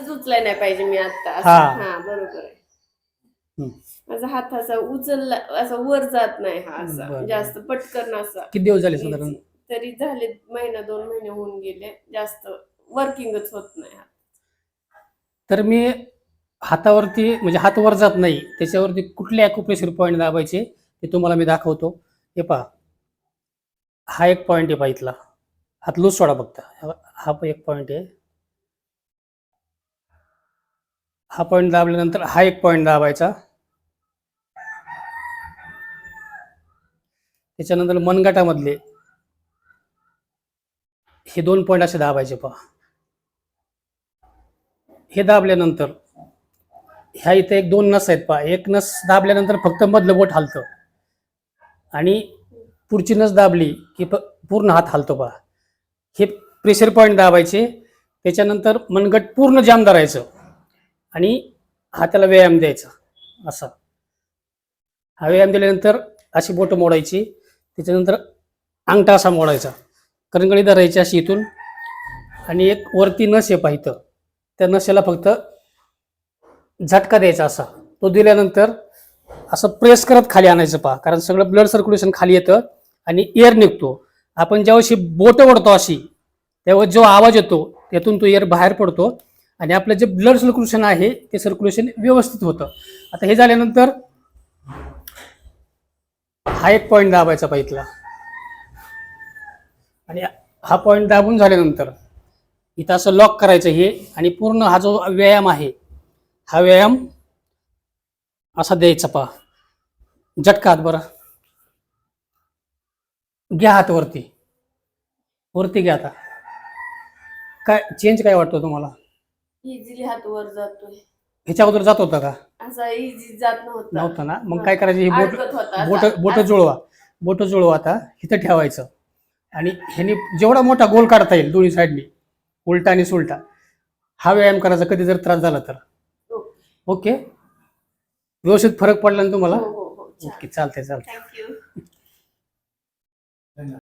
हातच उचलाय नाही पाहिजे मी आता असं. हा. हा बरोबर आहे हम्म. माझा हात असा उचलला असा वर जात नाही हा बरं. असा जास्त पटकन असा किती दिवस झाले साधारण तरी झाले महिना दोन महिने होऊन गेले जास्त वर्किंगच होत नाही हा. तर मी हातावरती म्हणजे हात वर जात नाही त्याच्यावरती कुठले ॲक्युप्रेशर पॉईंट दाबायचे ते तुम्हाला मी दाखवतो हे पहा हा एक पॉईंट आहे पहा इथला हात लूज सोडा फक्त हा पण एक पॉईंट आहे हा पॉईंट दाबल्यानंतर हा एक पॉईंट दाबायचा. त्याच्यानंतर मनगटामधले हे दोन पॉईंट असे दाबायचे पहा. हे दाबल्यानंतर ह्या इथे एक दोन नस आहेत पहा. एक नस दाबल्यानंतर फक्त मधलं बोट हालतं. आणि पुढची नस दाबली की प पूर्ण हात हालतो पहा. हे प्रेशर पॉईंट दाबायचे. त्याच्यानंतर मनगट पूर्ण जाम धरायचं. आणि हाताला व्यायाम द्यायचा असा. हा व्यायाम दिल्यानंतर अशी बोटं मोडायची त्याच्यानंतर अंगठा असा मोडायचा. करंगळी धरायची अशी इथून. आणि एक वरती नस आहे पहा इथं. त्या नसेला फक्त झटका द्यायचा असा. तो दिल्यानंतर असं प्रेस करत खाली आणायचं पहा. कारण सगळं ब्लड सर्क्युलेशन खाली येतं आणि एअर निघतो. आपण ज्यावेळेशी बोटं ओढतो अशी तेव्हा जो आवाज येतो त्यातून तो एअर बाहेर पडतो. आणि आपलं जे ब्लड सर्क्युलेशन आहे ते सर्क्युलेशन व्यवस्थित होतं. आता हे झाल्यानंतर हा एक पॉईंट दाबायचा पहा आणि हा पॉईंट दाबून झाल्यानंतर इथं असं लॉक करायचं हे आणि पूर्ण हा जो व्यायाम आहे हा व्यायाम असा द्यायचा पहा. झटका हात बरं. घ्या हात वरती. वरती घ्या आता. काय चेंज काय वाटतो तुम्हाला? इझिली हात वर जातोय. ह्याच्या अगोदर जात होता का? असा इझी जात नव्हता. नव्हतं ना? मग काय करायचं? ही बोट अडकत होता बोट. बोट जुळवा. बोट जुळवा आता. इथं ठेवायचं. आणि ह्यानी जेवढा मोठा गोल काढता येईल दोन्ही साईडनी उलटा आणि सुलटा हा व्यायाम करायचा. कधी जर त्रास झाला तर. ओके. ओके व्यवस्थित फरक पडला ना तुम्हाला? हो हो हो. ओके चालतंय चालतंय. थँक्यू